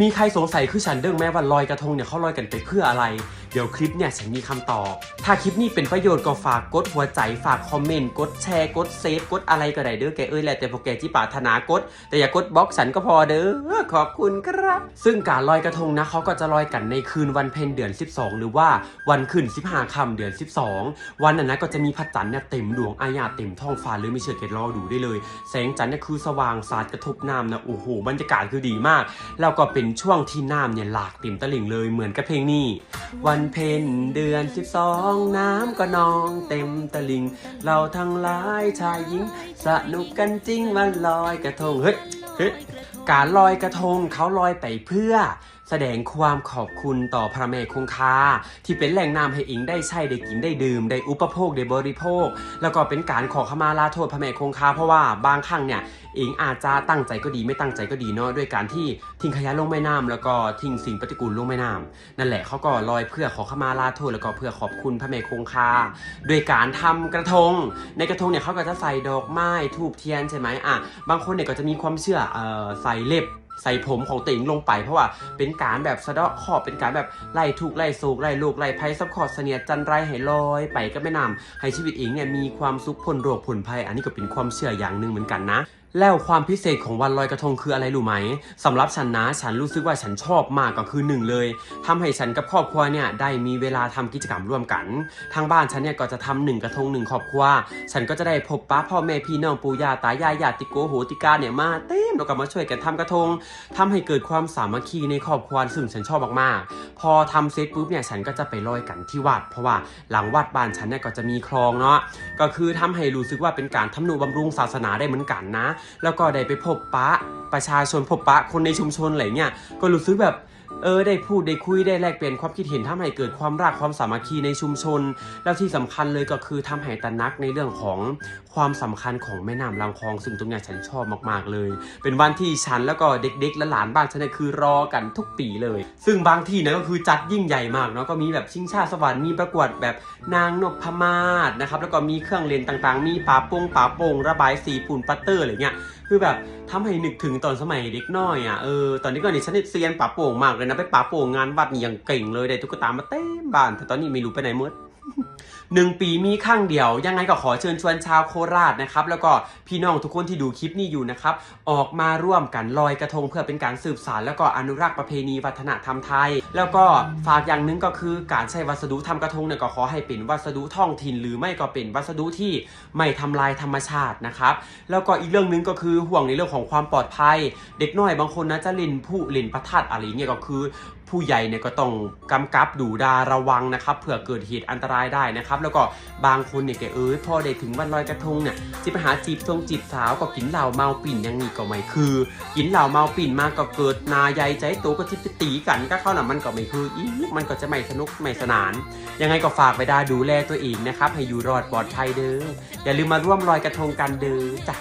มีใครสงสัยคือฉันเรื่องแม้ว่าลอยกระทงเนี่ยเขาลอยกันไปเพื่ออะไร เดี๋ยวคลิปเนี่ยฉันมีคำตอบ ถ้าคลิปนี้เป็นประโยชน์ก็ฝากกดหัวใจฝากคอมเมนต์กดแชร์กดเซฟกดอะไรก็ได้เด้อแกเอ้ยแหละแต่พวกแกที่ปรารถนากด แต่อย่ากดบล็อกฉันก็พอเด้อขอบคุณครับ ซึ่งการลอยกระทงนะเขาก็จะลอยกันในคืนวันเพ็ญเดือน 12 หรือว่าวันขึ้น 15ค่ำเดือน 12 วันนั้นนะก็จะมีพระจันทร์เนี่ยเต็มดวงอาญาเต็มท้องฟ้าเลยไม่เชื่อแกรอดูได้เลย แสงจันทร์เนี่ยคือสว่างสาดกระทบน้ำนะโอ้โหบรรยากาศคือดีมาก แล้วก็เป็นช่วงที่น้ำเนี่ยหลากเต็มตลิ่งเลยเหมือนกับเพลงนี้วันเพ็ญเดือนคิดสองน้ำก็นองเต็มตลิ่งเราทั้งหลายชายหญิง สนุกกันจริงวันลอยกระทงเฮ้ยเฮ้ยการลอยกระทงเขาลอยไปเพื่อ แสดงความขอบคุณต่อพระแม่คงคา ที่เป็นแหล่งน้ำให้อิงได้ใช้ได้กินได้ดื่ม ได้อุปโภคได้บริโภค แล้วก็เป็นการขอขมาลาโทษพระแม่คงคา เพราะว่าบางครั้งเนี่ยอิงอาจจะตั้งใจก็ดีไม่ตั้งใจก็ดีเนาะด้วยการที่ทิ้งขยะลงแม่น้ำแล้วก็ทิ้งสิ่งปฏิกูลลงแม่น้ำนั่นแหละเขาก็ลอยเพื่อขอขมาลาโทษแล้วก็เพื่อขอบคุณพระแม่คงคาโดยการทำกระทง ในกระทงเนี่ยเขาก็จะใส่ดอกไม้ทูบเทียนใช่ไหมอะบางคนเนี่ยก็จะมีความเชื่อเอ่อใส่เล็บ ใส่ผมของติงลงไปเพราะว่าเป็นการแบบสะเดาะขอบเป็นการแบบไล่ทุกไล่โศกไล่โลกไล่ภัยซับขอดเสนียดจันไรให้ลอย ไปก็ไม่นำให้ชีวิตเองเนี่ยมีความสุขพ้นโรคพ้นภัย อันนี้ก็เป็นความเชื่ออย่างหนึ่งเหมือนกันนะแล้วความพิเศษของวันลอยกระทงคืออะไรรู้ไหมสำหรับฉันนะ ฉันรู้สึกว่าฉันชอบมากก็คือหนึ่งเลยทำให้ฉันกับครอบครัวเนี่ยได้มีเวลาทำกิจกรรมร่วมกัน ทางบ้านฉันเนี่ยก็จะทำหนึ่งกระทงหนึ่งครอบครัว ฉันก็จะได้พบป้าพ่อแม่พี่น้องปู่ย่าตายายญาติโกโหติกาเนี่ยมาเต็ มแล้วก็มาช่วยกันทำกระทงทำให้เกิดความสามัคคีในครอบครัวซึ่งฉันชอบมากๆ พอทำเสร็จปุ๊บเนี่ยฉันก็จะไปลอยกันที่วัด เพราะว่าหลังวัดบ้านฉันเนี่ยก็จะมีคลองเนาะก็คือทำให้รู้สึกว่าเป็นการทำนุบำรุงศาสนาได้เหมือนกันนะ แล้วก็ได้ไปพบปะประชาชนพบปะคนในชุมชนอะไรเงี้ยก็รู้สึกแบบ เออได้พูดได้คุยได้แลกเปลี่ยนความคิดเห็นทำให้เกิดความรักความสามัคคีในชุมชน แล้วที่สำคัญเลยก็คือทำให้ตระนักในเรื่องของความสำคัญของแม่น้ำลำคลองซึ่งตรงนี้ฉันชอบมากๆเลย เป็นวันที่ฉันแล้วก็เด็กๆและหลานบ้านฉันเนี่ยคือรอกันทุกปีเลย ซึ่งบางที่นะก็คือจัดยิ่งใหญ่มากเนาะก็มีแบบชิงชาสวรรค์มีประกวดแบบนางนพมาศนะครับแล้วก็มีเครื่องเล่นต่างๆ มีป่าโป่งป่าโป่งระบายสีปูนปัตเตอร์อะไรเงี้ย คือแบบทำให้นึกถึงตอนสมัยเด็กน้อยอะเออตอนนี้ก็นี่ฉันเนี่ยเซียนป่าโป่งมากเลยนะไปป่าโป่งงานวัดนี่อย่างเก่งเลยได้ตุ๊กตามาเต็มบ้านแต่ตอนนี้ไม่รู้ไปไหนหมด หนึ่งปีมีครั้งเดียว ยังไงก็ขอเชิญชวนชาวโคราชนะครับ แล้วก็พี่น้องทุกคนที่ดูคลิปนี้อยู่นะครับ ออกมาร่วมกันลอยกระทงเพื่อเป็นการสืบสานแล้วก็อนุรักษ์ประเพณีวัฒนธรรมไทย แล้วก็ฝากอย่างหนึ่งก็คือการใช้วัสดุทำกระทงเนี่ยก็ขอให้เป็นวัสดุท้องถิ่น หรือไม่ก็เป็นวัสดุที่ไม่ทำลายธรรมชาตินะครับแล้วก็อีกเรื่องหนึงก็คือห่วงในเรื่องของความปลอดภัย เด็กน้อยบางคนนะจะเล่นผู้เล่นประทัดอะไรเงี้ยก็คือ ผู้ใหญ่เนี่ยก็ต้องกำกับดูดาระวังนะครับเผื่อเกิดเหตุอันตรายได้นะครับแล้วก็บางคนเนี่ยแกเอ้ยพอได้ถึงวันลอยกระทงเนี่ยจิไปหาจีบทรงจีบสาวก็กินเหล้าเมาปิ่นอย่างนี้ก็ไม่คือกินเหล้าเมาปิ่นมาก็เกิดนาใหญ่ใจโตก็ทิพตีกันก็เข้าหน่ะมันก็ไม่คืออีมันก็จะไม่สนุกไม่สนาน ยังไงก็ฝากไปได้ดูแลตัวเองนะครับให้อยู่รอดปลอดภัยเด้ออย่าลืมมาร่วมลอยกระทงกันเด้อจ้ะ